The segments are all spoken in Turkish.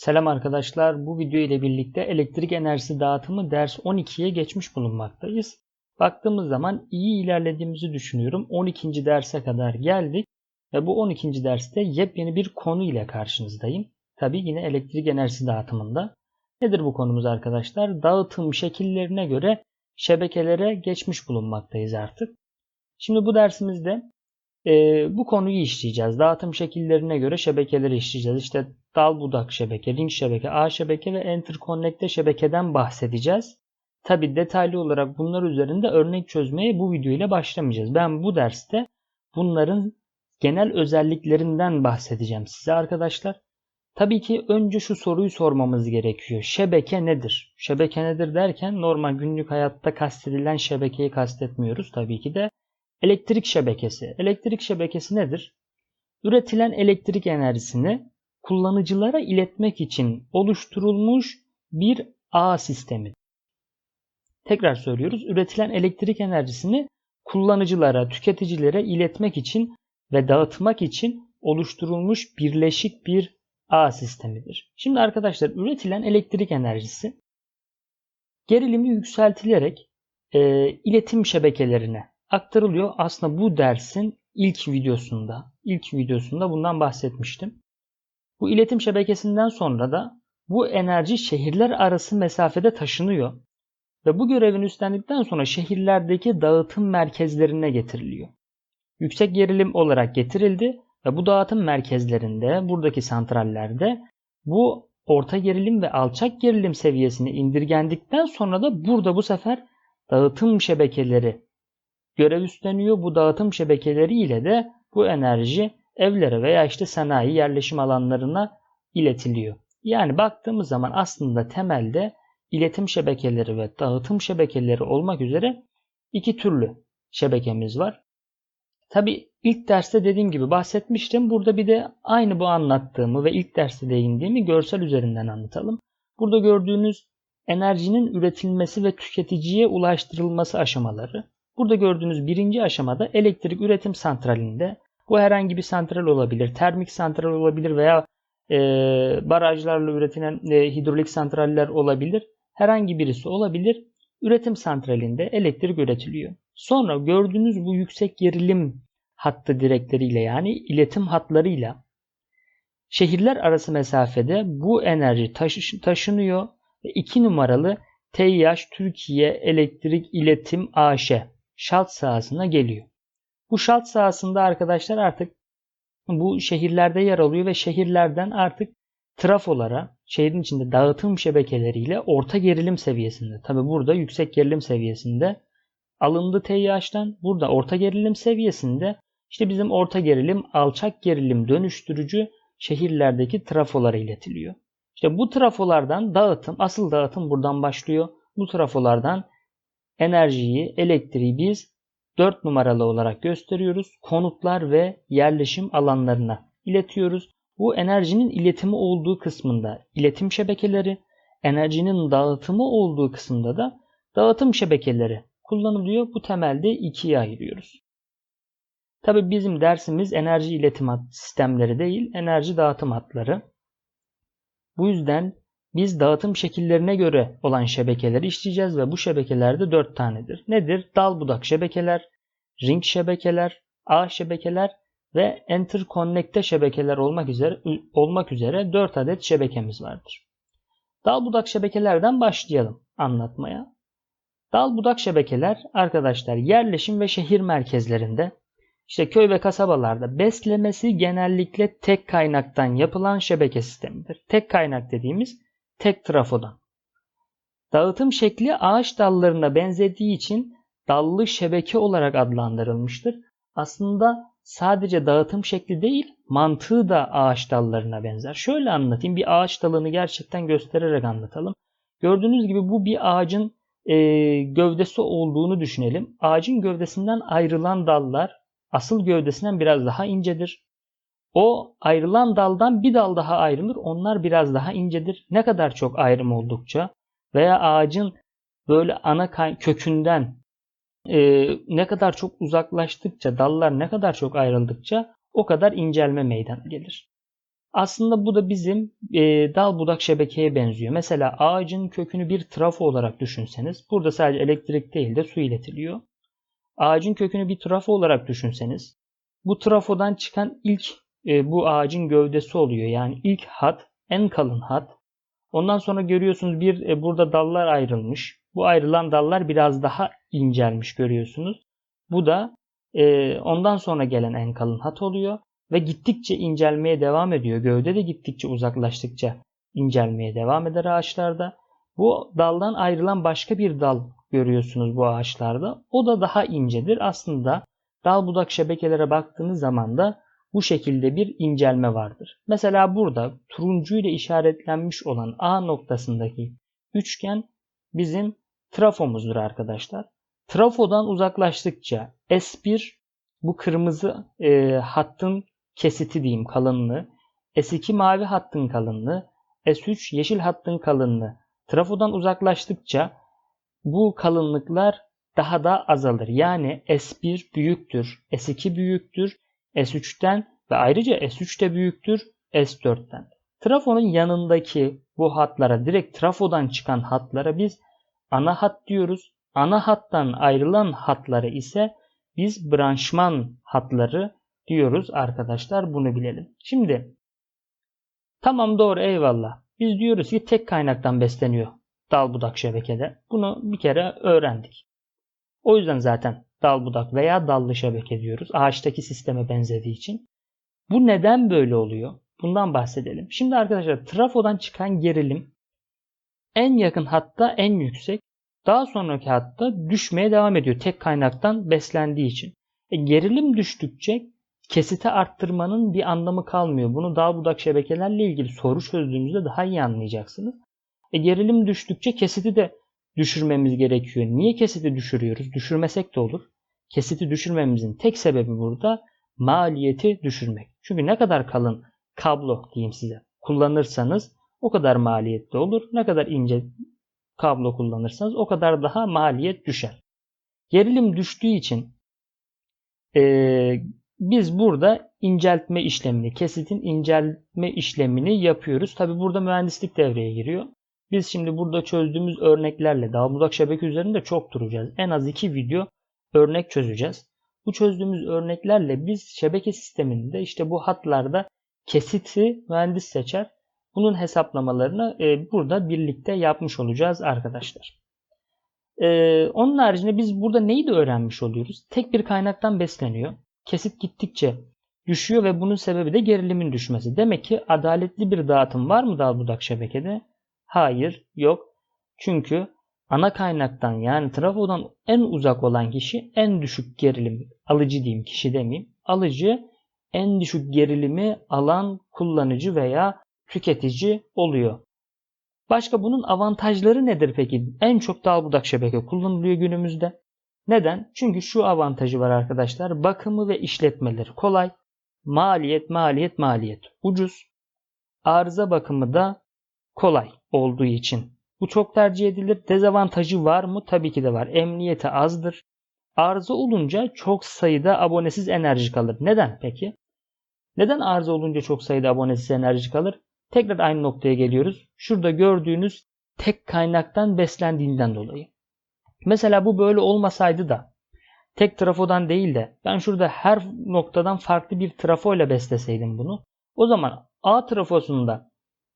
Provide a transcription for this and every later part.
Selam arkadaşlar. Bu video ile birlikte elektrik enerjisi dağıtımı ders 12'ye geçmiş bulunmaktayız. Baktığımız zaman iyi ilerlediğimizi düşünüyorum. 12. derse kadar geldik ve bu 12. derste yepyeni bir konu ile karşınızdayım. Tabi yine elektrik enerjisi dağıtımında. Nedir bu konumuz arkadaşlar? Dağıtım şekillerine göre şebekelere geçmiş bulunmaktayız artık. Şimdi bu dersimizde e, bu konuyu işleyeceğiz. Dağıtım şekillerine göre şebekeleri işleyeceğiz. İşte dal budak şebeke, ring şebeke, ağ şebeke ve interconnecte şebekeden bahsedeceğiz. Tabi detaylı olarak bunlar üzerinde örnek çözmeye bu video ile başlamayacağız. Ben bu derste bunların genel özelliklerinden bahsedeceğim size arkadaşlar. Tabii ki önce şu soruyu sormamız gerekiyor. Şebeke nedir? Şebeke nedir derken normal günlük hayatta kastedilen şebekeyi kastetmiyoruz tabii ki de. Elektrik şebekesi. Elektrik şebekesi nedir? Üretilen elektrik enerjisini kullanıcılara iletmek için oluşturulmuş bir ağ sistemi. Tekrar söylüyoruz. Üretilen elektrik enerjisini kullanıcılara, tüketicilere iletmek için ve dağıtmak için oluşturulmuş birleşik bir ağ sistemidir. Şimdi arkadaşlar üretilen elektrik enerjisi gerilimi yükseltilerek e, iletim şebekelerine aktarılıyor. Aslında bu dersin ilk videosunda, ilk videosunda bundan bahsetmiştim. Bu iletim şebekesinden sonra da bu enerji şehirler arası mesafede taşınıyor ve bu görevini üstlendikten sonra şehirlerdeki dağıtım merkezlerine getiriliyor. Yüksek gerilim olarak getirildi ve bu dağıtım merkezlerinde, buradaki santrallerde bu orta gerilim ve alçak gerilim seviyesine indirgendikten sonra da burada bu sefer dağıtım şebekeleri görev üstleniyor. Bu dağıtım şebekeleri ile de bu enerji evlere veya işte sanayi yerleşim alanlarına iletiliyor. Yani baktığımız zaman aslında temelde iletim şebekeleri ve dağıtım şebekeleri olmak üzere iki türlü şebekemiz var. Tabi ilk derste dediğim gibi bahsetmiştim. Burada bir de aynı bu anlattığımı ve ilk derste değindiğimi görsel üzerinden anlatalım. Burada gördüğünüz enerjinin üretilmesi ve tüketiciye ulaştırılması aşamaları. Burada gördüğünüz birinci aşamada elektrik üretim santralinde bu herhangi bir santral olabilir, termik santral olabilir veya e, barajlarla üretilen e, hidrolik santraller olabilir. Herhangi birisi olabilir. Üretim santralinde elektrik üretiliyor. Sonra gördüğünüz bu yüksek gerilim hattı direkleriyle yani iletim hatlarıyla şehirler arası mesafede bu enerji taşı, taşınıyor ve 2 numaralı TİH Türkiye Elektrik İletim AŞ şalt sahasına geliyor. Bu şalt sahasında arkadaşlar artık bu şehirlerde yer alıyor ve şehirlerden artık trafolara, şehrin içinde dağıtım şebekeleriyle orta gerilim seviyesinde, tabi burada yüksek gerilim seviyesinde alındı TİH'den, burada orta gerilim seviyesinde işte bizim orta gerilim, alçak gerilim dönüştürücü şehirlerdeki trafolara iletiliyor. İşte bu trafolardan dağıtım, asıl dağıtım buradan başlıyor. Bu trafolardan enerjiyi, elektriği biz 4 numaralı olarak gösteriyoruz. Konutlar ve yerleşim alanlarına iletiyoruz. Bu enerjinin iletimi olduğu kısmında iletim şebekeleri, enerjinin dağıtımı olduğu kısımda da dağıtım şebekeleri kullanılıyor. Bu temelde ikiye ayırıyoruz. Tabi bizim dersimiz enerji iletim sistemleri değil, enerji dağıtım hatları. Bu yüzden biz dağıtım şekillerine göre olan şebekeleri işleyeceğiz ve bu şebekelerde 4 tanedir. Nedir? Dal budak şebekeler, ring şebekeler, ağ şebekeler ve interconnecte şebekeler olmak üzere olmak üzere 4 adet şebekemiz vardır. Dal budak şebekelerden başlayalım anlatmaya. Dal budak şebekeler arkadaşlar yerleşim ve şehir merkezlerinde işte köy ve kasabalarda beslemesi genellikle tek kaynaktan yapılan şebeke sistemidir. Tek kaynak dediğimiz tek trafodan. Dağıtım şekli ağaç dallarına benzediği için dallı şebeke olarak adlandırılmıştır. Aslında sadece dağıtım şekli değil, mantığı da ağaç dallarına benzer. Şöyle anlatayım, bir ağaç dalını gerçekten göstererek anlatalım. Gördüğünüz gibi bu bir ağacın e, gövdesi olduğunu düşünelim. Ağacın gövdesinden ayrılan dallar asıl gövdesinden biraz daha incedir. O ayrılan daldan bir dal daha ayrılır. Onlar biraz daha incedir. Ne kadar çok ayrım oldukça veya ağacın böyle ana kökünden e, ne kadar çok uzaklaştıkça, dallar ne kadar çok ayrıldıkça o kadar incelme meydana gelir. Aslında bu da bizim e, dal budak şebekeye benziyor. Mesela ağacın kökünü bir trafo olarak düşünseniz, burada sadece elektrik değil de su iletiliyor. Ağacın kökünü bir trafo olarak düşünseniz, bu trafodan çıkan ilk e, bu ağacın gövdesi oluyor. Yani ilk hat, en kalın hat. Ondan sonra görüyorsunuz bir e, burada dallar ayrılmış. Bu ayrılan dallar biraz daha incelmiş görüyorsunuz. Bu da e, ondan sonra gelen en kalın hat oluyor ve gittikçe incelmeye devam ediyor. Gövde de gittikçe uzaklaştıkça incelmeye devam eder ağaçlarda. Bu daldan ayrılan başka bir dal görüyorsunuz bu ağaçlarda. O da daha incedir. Aslında dal budak şebekelere baktığınız zaman da bu şekilde bir incelme vardır. Mesela burada turuncu ile işaretlenmiş olan A noktasındaki üçgen bizim trafomuzdur arkadaşlar. Trafodan uzaklaştıkça S1 bu kırmızı e, hattın kesiti diyeyim kalınlığı, S2 mavi hattın kalınlığı, S3 yeşil hattın kalınlığı. Trafodan uzaklaştıkça bu kalınlıklar daha da azalır. Yani S1 büyüktür, S2 büyüktür, S3'ten ve ayrıca S3 de büyüktür S4'ten. Trafonun yanındaki bu hatlara direkt trafodan çıkan hatlara biz ana hat diyoruz. Ana hattan ayrılan hatları ise biz branşman hatları diyoruz arkadaşlar bunu bilelim. Şimdi tamam doğru eyvallah. Biz diyoruz ki tek kaynaktan besleniyor dal budak şebekede. Bunu bir kere öğrendik. O yüzden zaten dal budak veya dallı şebeke diyoruz. Ağaçtaki sisteme benzediği için. Bu neden böyle oluyor? Bundan bahsedelim. Şimdi arkadaşlar trafodan çıkan gerilim en yakın hatta en yüksek. Daha sonraki hatta düşmeye devam ediyor tek kaynaktan beslendiği için. E, gerilim düştükçe kesite arttırmanın bir anlamı kalmıyor. Bunu dal budak şebekelerle ilgili soru çözdüğümüzde daha iyi anlayacaksınız. E, gerilim düştükçe kesiti de düşürmemiz gerekiyor. Niye kesiti düşürüyoruz? Düşürmesek de olur. Kesiti düşürmemizin tek sebebi burada maliyeti düşürmek. Çünkü ne kadar kalın kablo diyeyim size kullanırsanız o kadar maliyetli olur. Ne kadar ince kablo kullanırsanız o kadar daha maliyet düşer. Gerilim düştüğü için e, biz burada inceltme işlemini, kesitin inceltme işlemini yapıyoruz. Tabi burada mühendislik devreye giriyor. Biz şimdi burada çözdüğümüz örneklerle daha budak şebeke üzerinde çok duracağız. En az iki video örnek çözeceğiz. Bu çözdüğümüz örneklerle biz şebeke sisteminde işte bu hatlarda kesiti mühendis seçer. Bunun hesaplamalarını e, burada birlikte yapmış olacağız arkadaşlar. E, onun haricinde biz burada neyi de öğrenmiş oluyoruz? Tek bir kaynaktan besleniyor. Kesit gittikçe düşüyor ve bunun sebebi de gerilimin düşmesi. Demek ki adaletli bir dağıtım var mı dal budak şebekede? Hayır, yok. Çünkü ana kaynaktan yani trafodan en uzak olan kişi en düşük gerilim alıcı diyeyim kişi demeyeyim. Alıcı en düşük gerilimi alan kullanıcı veya tüketici oluyor. Başka bunun avantajları nedir peki? En çok dal budak şebeke kullanılıyor günümüzde. Neden? Çünkü şu avantajı var arkadaşlar. Bakımı ve işletmeleri kolay. Maliyet, maliyet, maliyet. Ucuz. Arıza bakımı da kolay olduğu için. Bu çok tercih edilir. Dezavantajı var mı? Tabii ki de var. Emniyeti azdır. Arıza olunca çok sayıda abonesiz enerji kalır. Neden peki? Neden arıza olunca çok sayıda abonesiz enerji kalır? Tekrar aynı noktaya geliyoruz. Şurada gördüğünüz tek kaynaktan beslendiğinden dolayı. Mesela bu böyle olmasaydı da tek trafodan değil de ben şurada her noktadan farklı bir trafo ile besleseydim bunu. O zaman A trafosunda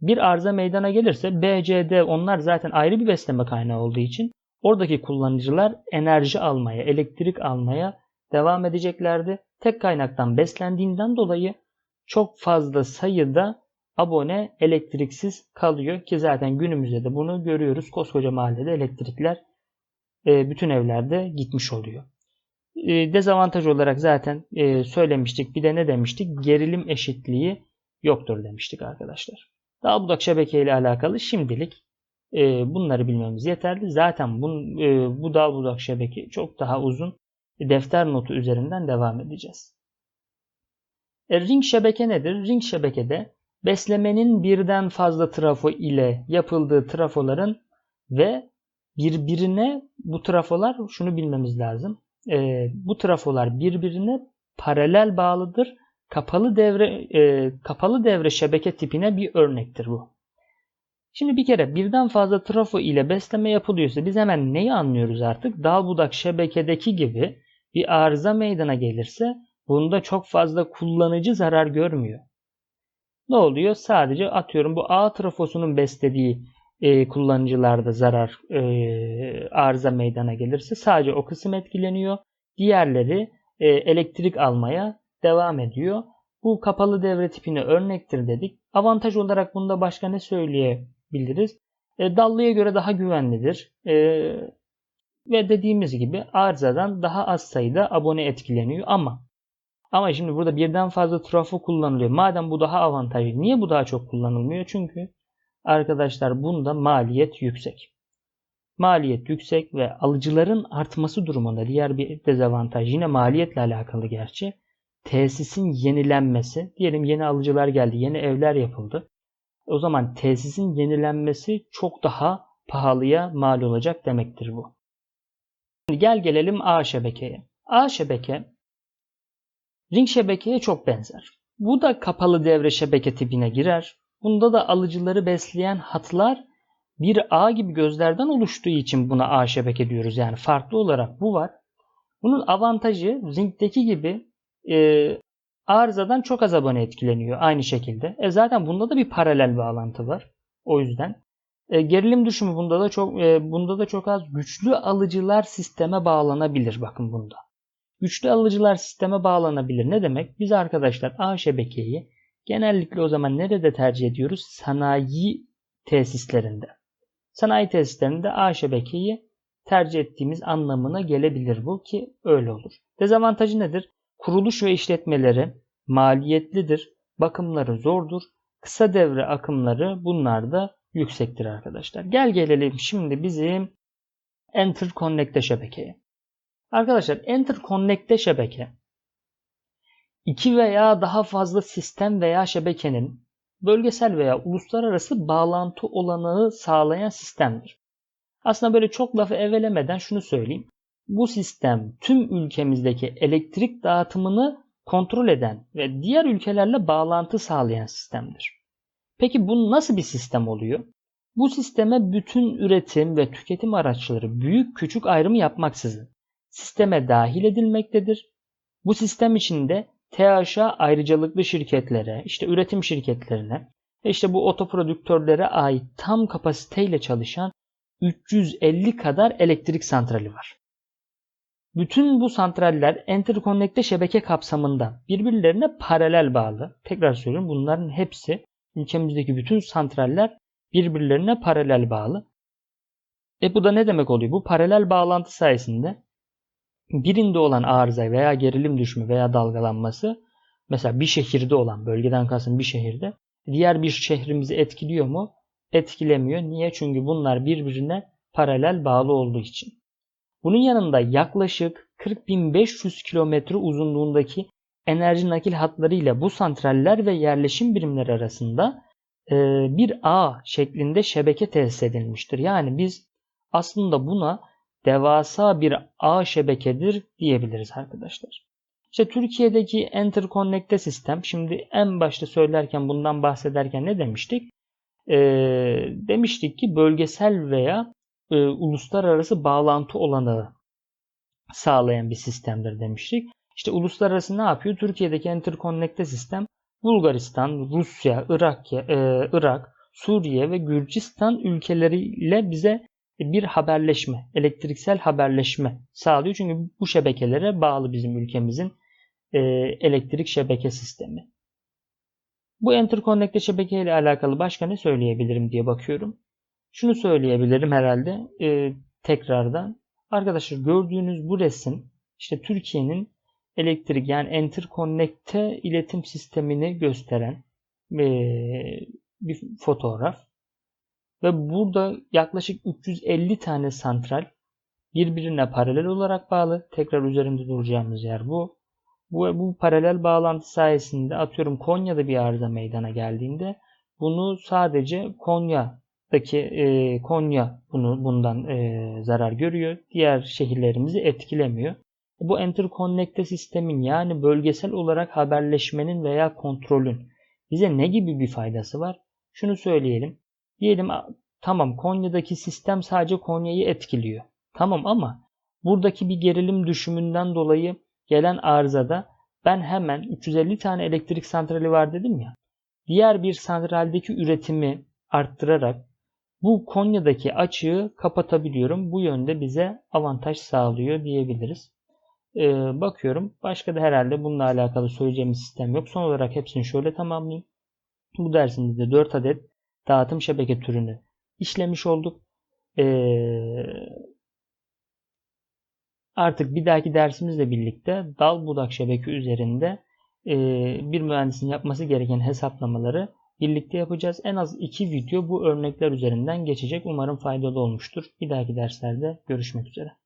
bir arıza meydana gelirse B, C, D onlar zaten ayrı bir besleme kaynağı olduğu için oradaki kullanıcılar enerji almaya, elektrik almaya devam edeceklerdi. Tek kaynaktan beslendiğinden dolayı çok fazla sayıda abone elektriksiz kalıyor ki zaten günümüzde de bunu görüyoruz. Koskoca mahallede elektrikler e, bütün evlerde gitmiş oluyor. E, dezavantaj olarak zaten e, söylemiştik. Bir de ne demiştik? Gerilim eşitliği yoktur demiştik arkadaşlar. Dal budak şebeke ile alakalı şimdilik bunları bilmemiz yeterli. Zaten bu, bu dal budak şebeke çok daha uzun defter notu üzerinden devam edeceğiz. ring şebeke nedir? Ring şebekede beslemenin birden fazla trafo ile yapıldığı trafoların ve birbirine bu trafolar şunu bilmemiz lazım. E, bu trafolar birbirine paralel bağlıdır. Kapalı devre e, kapalı devre şebeke tipine bir örnektir bu. Şimdi bir kere birden fazla trafo ile besleme yapılıyorsa biz hemen neyi anlıyoruz artık? Dal budak şebekedeki gibi bir arıza meydana gelirse bunda çok fazla kullanıcı zarar görmüyor. Ne oluyor? Sadece atıyorum bu ağ trafosunun beslediği e, kullanıcılarda zarar e, arıza meydana gelirse sadece o kısım etkileniyor. Diğerleri e, elektrik almaya devam ediyor. Bu kapalı devre tipine örnektir dedik. Avantaj olarak bunda başka ne söyleyebiliriz? E, dallıya göre daha güvenlidir. E, ve dediğimiz gibi arızadan daha az sayıda abone etkileniyor ama ama şimdi burada birden fazla trafo kullanılıyor. Madem bu daha avantajlı niye bu daha çok kullanılmıyor? Çünkü arkadaşlar bunda maliyet yüksek. Maliyet yüksek ve alıcıların artması durumunda diğer bir dezavantaj yine maliyetle alakalı gerçi. Tesisin yenilenmesi, diyelim yeni alıcılar geldi, yeni evler yapıldı. O zaman tesisin yenilenmesi çok daha pahalıya mal olacak demektir bu. Şimdi gel gelelim A şebekeye. A şebeke ring şebekeye çok benzer. Bu da kapalı devre şebeke tipine girer. Bunda da alıcıları besleyen hatlar bir ağ gibi gözlerden oluştuğu için buna ağ şebeke diyoruz. Yani farklı olarak bu var. Bunun avantajı ringdeki gibi e, arızadan çok az abone etkileniyor aynı şekilde. E zaten bunda da bir paralel bağlantı var. O yüzden e, gerilim düşümü bunda da çok e, bunda da çok az güçlü alıcılar sisteme bağlanabilir bakın bunda. Güçlü alıcılar sisteme bağlanabilir. Ne demek? Biz arkadaşlar A şebekeyi genellikle o zaman nerede tercih ediyoruz? Sanayi tesislerinde. Sanayi tesislerinde A şebekeyi tercih ettiğimiz anlamına gelebilir bu ki öyle olur. Dezavantajı nedir? Kuruluş ve işletmeleri maliyetlidir, bakımları zordur, kısa devre akımları bunlar da yüksektir arkadaşlar. Gel gelelim şimdi bizim Interconnect'e şebekeye. Arkadaşlar Interconnect'e şebeke iki veya daha fazla sistem veya şebekenin bölgesel veya uluslararası bağlantı olanağı sağlayan sistemdir. Aslında böyle çok lafı evelemeden şunu söyleyeyim. Bu sistem tüm ülkemizdeki elektrik dağıtımını kontrol eden ve diğer ülkelerle bağlantı sağlayan sistemdir. Peki bu nasıl bir sistem oluyor? Bu sisteme bütün üretim ve tüketim araçları büyük küçük ayrımı yapmaksızın sisteme dahil edilmektedir. Bu sistem içinde THA ayrıcalıklı şirketlere, işte üretim şirketlerine ve işte bu otoprodüktörlere ait tam kapasiteyle çalışan 350 kadar elektrik santrali var. Bütün bu santraller interkonnekte şebeke kapsamında birbirlerine paralel bağlı. Tekrar söylüyorum bunların hepsi ülkemizdeki bütün santraller birbirlerine paralel bağlı. E bu da ne demek oluyor? Bu paralel bağlantı sayesinde birinde olan arıza veya gerilim düşümü veya dalgalanması mesela bir şehirde olan bölgeden kastım bir şehirde diğer bir şehrimizi etkiliyor mu? Etkilemiyor. Niye? Çünkü bunlar birbirine paralel bağlı olduğu için. Bunun yanında yaklaşık 40.500 kilometre uzunluğundaki enerji nakil hatlarıyla bu santraller ve yerleşim birimleri arasında e, bir ağ şeklinde şebeke tesis edilmiştir. Yani biz aslında buna devasa bir ağ şebekedir diyebiliriz arkadaşlar. İşte Türkiye'deki Interconnect'te sistem şimdi en başta söylerken bundan bahsederken ne demiştik? Ee, demiştik ki bölgesel veya e, uluslararası bağlantı olanağı sağlayan bir sistemdir demiştik. İşte uluslararası ne yapıyor? Türkiye'deki Interconnect'te sistem Bulgaristan, Rusya, Irak, e, Irak, Suriye ve Gürcistan ülkeleriyle bize bir haberleşme, elektriksel haberleşme sağlıyor. Çünkü bu şebekelere bağlı bizim ülkemizin e, elektrik şebeke sistemi. Bu interconnecte şebeke ile alakalı başka ne söyleyebilirim diye bakıyorum. Şunu söyleyebilirim herhalde e, tekrardan. Arkadaşlar gördüğünüz bu resim işte Türkiye'nin elektrik yani interconnecte iletim sistemini gösteren e, bir fotoğraf. Ve burada yaklaşık 350 tane santral birbirine paralel olarak bağlı. Tekrar üzerinde duracağımız yer bu. Bu, bu paralel bağlantı sayesinde atıyorum Konya'da bir arıza meydana geldiğinde bunu sadece Konya'daki e, Konya bunu bundan e, zarar görüyor. Diğer şehirlerimizi etkilemiyor. Bu interconnecte sistemin yani bölgesel olarak haberleşmenin veya kontrolün bize ne gibi bir faydası var? Şunu söyleyelim. Diyelim tamam Konya'daki sistem sadece Konya'yı etkiliyor. Tamam ama buradaki bir gerilim düşümünden dolayı gelen arızada ben hemen 350 tane elektrik santrali var dedim ya. Diğer bir santraldeki üretimi arttırarak bu Konya'daki açığı kapatabiliyorum. Bu yönde bize avantaj sağlıyor diyebiliriz. Ee, bakıyorum. Başka da herhalde bununla alakalı söyleyeceğimiz sistem yok. Son olarak hepsini şöyle tamamlayayım. Bu dersimizde de 4 adet dağıtım şebeke türünü işlemiş olduk. Ee, artık bir dahaki dersimizle birlikte dal budak şebeke üzerinde e, bir mühendisin yapması gereken hesaplamaları birlikte yapacağız. En az iki video bu örnekler üzerinden geçecek. Umarım faydalı olmuştur. Bir dahaki derslerde görüşmek üzere.